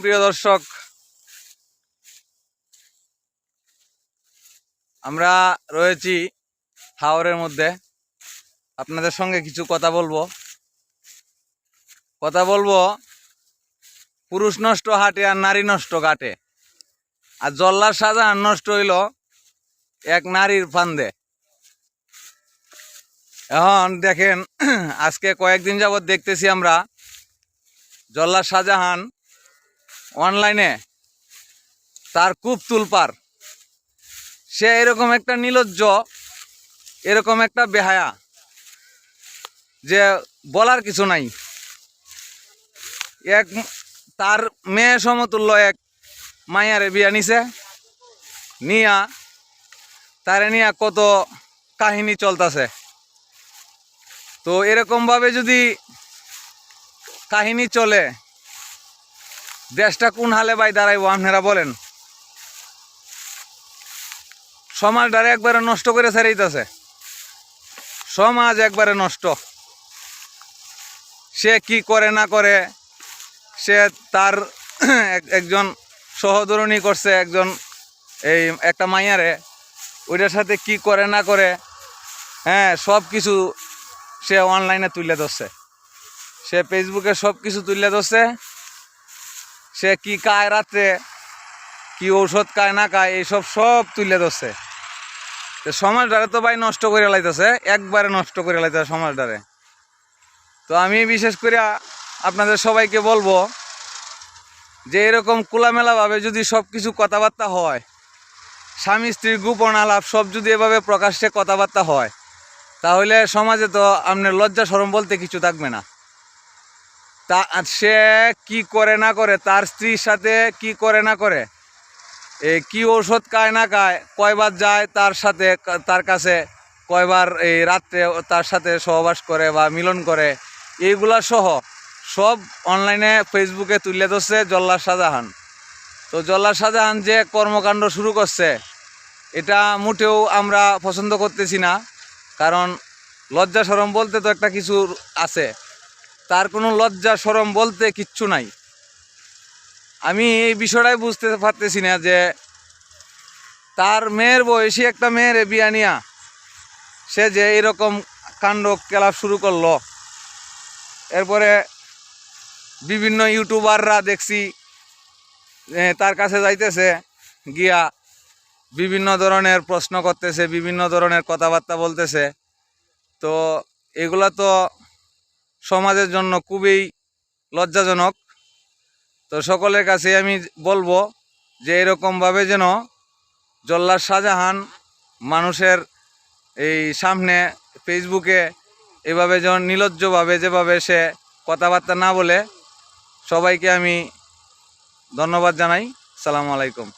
প্রিয় দর্শক। আমরা রয়েছি হাওরের মধ্যে। আপনাদের সঙ্গে কিছু কথা বলব। কথা বলব পুরুষ নষ্ট হাটে আর নারী নষ্ট ঘাটে। আর জল্লার সাজাহান নষ্ট হইল এক নারীর ফান্দে। এখন দেখেন, আজকে কয়েকদিন যাবৎ দেখতেছি আমরা জল্লার শাহজাহান অনলাইনে। তার কূপ তুলপার। সে এরকম একটা নিলজ্জ, এরকম একটা বেহায়া, যে বলার কিছু নাই। এক তার মেয়ে সমতুল্য এক মায়ারে বিয়া নিছে। নিয়া, তারে নিয়া কত কাহিনী চলতেছে। তো এরকমভাবে যদি কাহিনী চলে দেশটা কোন হালে ভাই দাঁড়াইবো আপনারা বলেন? সমাজটারে একবারে নষ্ট করে ছাড়াইতেছে। সমাজ একবারে নষ্ট। সে কি করে না করে, সে তার এক- একজন সহধরণী করছে, একজন এই একটা মাইয়ারে, ওইটার সাথে কি করে না করে হ্যাঁ সব কিছু সে অনলাইনে তুলে ধরছে। সে ফেসবুকে সব কিছু তুলে ধরছে। সে কি খায় রাত্রে কি ঔষধ খায় না খায় এইসব সব তুলে ধরছে। তো সমাজটারে তো ভাই নষ্ট করে লাইতেছে, একবারে নষ্ট করে লাইতেছে সমাজটারে। তো আমি বিশেষ করে আপনাদের সবাইকে বলব যে এরকম খোলামেলাভাবে যদি সব কিছু কথাবার্তা হয়, স্বামী স্ত্রীর গোপন আলাপ সব যদি এভাবে প্রকাশ্যে কথাবার্তা হয়, তাহলে সমাজে তো আপনার লজ্জা সরম বলতে কিছু থাকবে না। তা সে কি করে না করে? তার স্ত্রীর সাথে কি করে না করে? কি ঔষধ খায় না খায়? কয়বার যায় তার সাথে, তার কাছে? কয়বার এই রাত্রে তার সাথে সহবাস করে বা মিলন করে? এইগুলা সহ সব অনলাইনে ফেসবুকে তুলে ধরছে জল্লার শাহজাহান। তো জল্লার শাহজাহান যে কর্মকাণ্ড শুরু করছে, এটা মোটেও আমরা পছন্দ করতেছি না। কারণ লজ্জা সরম বলতে তো একটা কিছু আছে। তার কোনো লজ্জা সরম বলতে কিচ্ছু নাই। আমি এই বিষয়টাই বুঝতে পারতেছি না যে তার মেয়ের বয়সী একটা মেয়ের বিয়া নিয়া সে যে এরকম কাণ্ড কেলা শুরু করল। এরপরে বিভিন্ন ইউটিউবাররা দেখছি তার কাছে যাইতেছে, গিয়া বিভিন্ন ধরনের প্রশ্ন করতেছে, বিভিন্ন ধরনের কথাবার্তা বলতেছে। তো এগুলো তো সমাজের জন্য খুবই লজ্জাজনক। তো সকলের কাছে আমি বলব যে এরকমভাবে যেন জল্লার শাহজাহান মানুষের এই সামনে ফেসবুকে এভাবে যেন নিলজ্জভাবে যেভাবে সে কথাবার্তা না বলে সবাইকে আমি ধন্যবাদ জানাই। সালাম আলাইকুম।